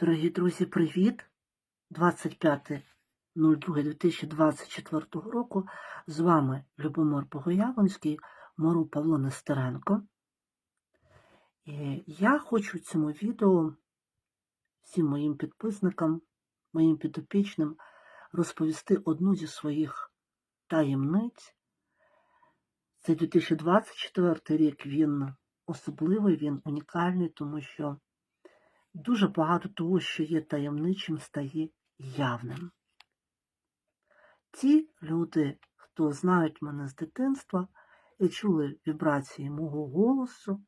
Дорогі друзі, привіт! 25.02.2024 року. З вами Любомир Богоявленський, Мору Павло Нестеренко. І я хочу в цьому відео всім моїм підписникам, моїм підопічним розповісти одну зі своїх таємниць. Цей 2024 рік він особливий, він унікальний, тому що дуже багато того, що є таємничим, стає явним. Ті люди, хто знають мене з дитинства і чули вібрації мого голосу,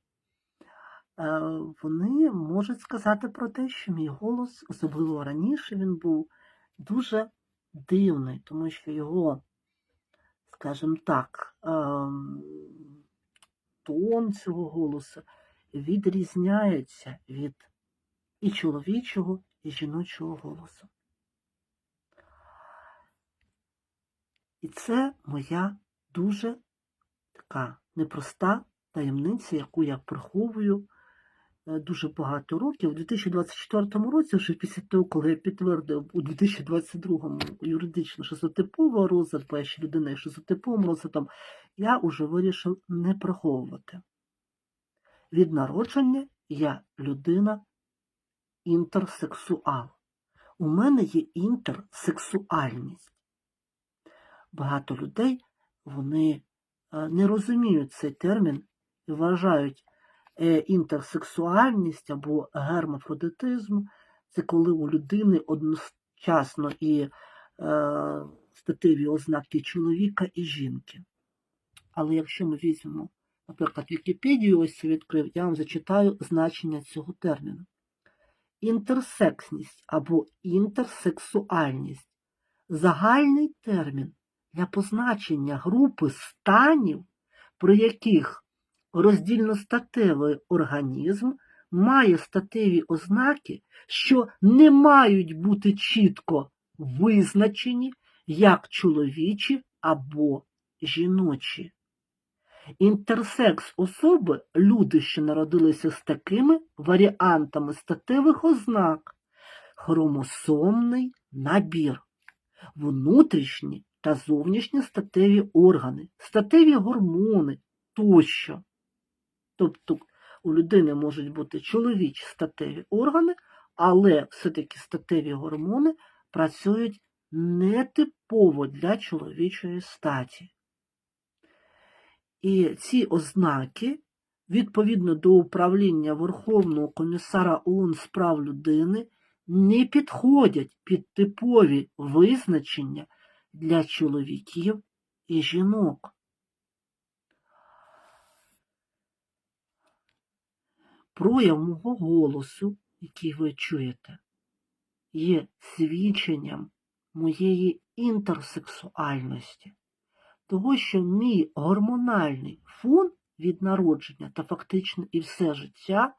е, вони можуть сказати про те, що мій голос, особливо раніше, він був дуже дивний, тому що його, скажімо так, ем, тон цього голосу відрізняється від і чоловічого, і жіночого голосу. І це моя дуже така непроста таємниця, яку я приховую е, дуже багато років. У 2024 році, вже після того, коли я підтвердив у 2022 юридично шизотипового розладу, я ще людина шизотиповим розладом, я вже вирішив не приховувати. Від народження я людина інтерсексуал. У мене є інтерсексуальність. Багато людей вони е, не розуміють цей термін і вважають е, інтерсексуальність або гермафродитизм це коли у людини одночасно і е, статеві ознаки чоловіка і жінки. Але якщо ми візьмемо, наприклад, Вікіпедію, ось я відкрив, я вам зачитаю значення цього терміну. Інтерсексність або інтерсексуальність загальний термін для позначення групи станів, при яких роздільностатевий організм має статеві ознаки, що не мають бути чітко визначені як чоловічі або жіночі. Інтерсекс особи люди, що народилися з такими варіантами статевих ознак, хромосомний набір, внутрішні та зовнішні статеві органи, статеві гормони тощо. Тобто у людини можуть бути чоловічі статеві органи, але все-таки статеві гормони працюють нетипово для чоловічої статі. І ці ознаки, відповідно до управління Верховного комісара ООН з прав людини, не підходять під типові визначення для чоловіків і жінок. Прояв мого голосу, який ви чуєте, є свідченням моєї інтерсексуальності того, що мій гормональний фон від народження та фактично і все життя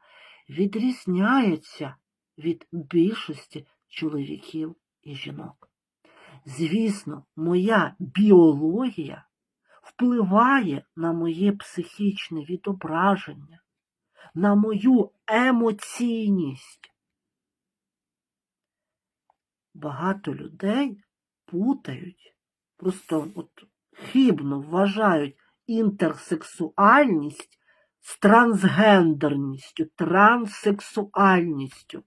відрізняється від більшості чоловіків і жінок. Звісно, моя біологія впливає на моє психічне відображення, на мою емоційність. Багато людей путають, просто от хибно вважають інтерсексуальність з трансгендерністю, транссексуальністю.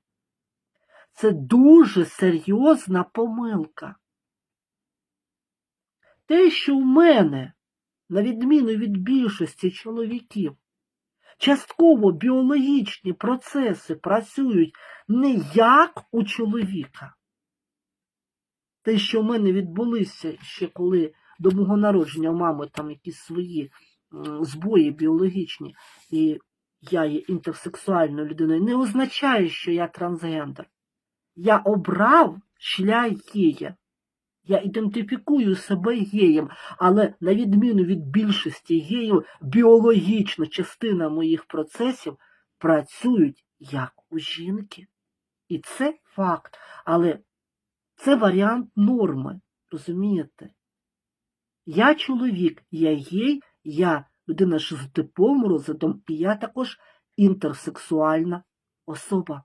Це дуже серйозна помилка. Те, що в мене, на відміну від більшості чоловіків, частково біологічні процеси працюють не як у чоловіка. Те, що в мене відбулися ще коли до мого народження у мами там якісь свої збої біологічні, і я є інтерсексуальною людиною, не означає, що я трансгендер. Я обрав шлях гея. Я ідентифікую себе геєм, але на відміну від більшості геїв, біологічна частина моїх процесів працюють як у жінки. І це факт. Але це варіант норми. Розумієте? Я чоловік, я гей, я людина з шизотиповим розладом, і я також інтерсексуальна особа.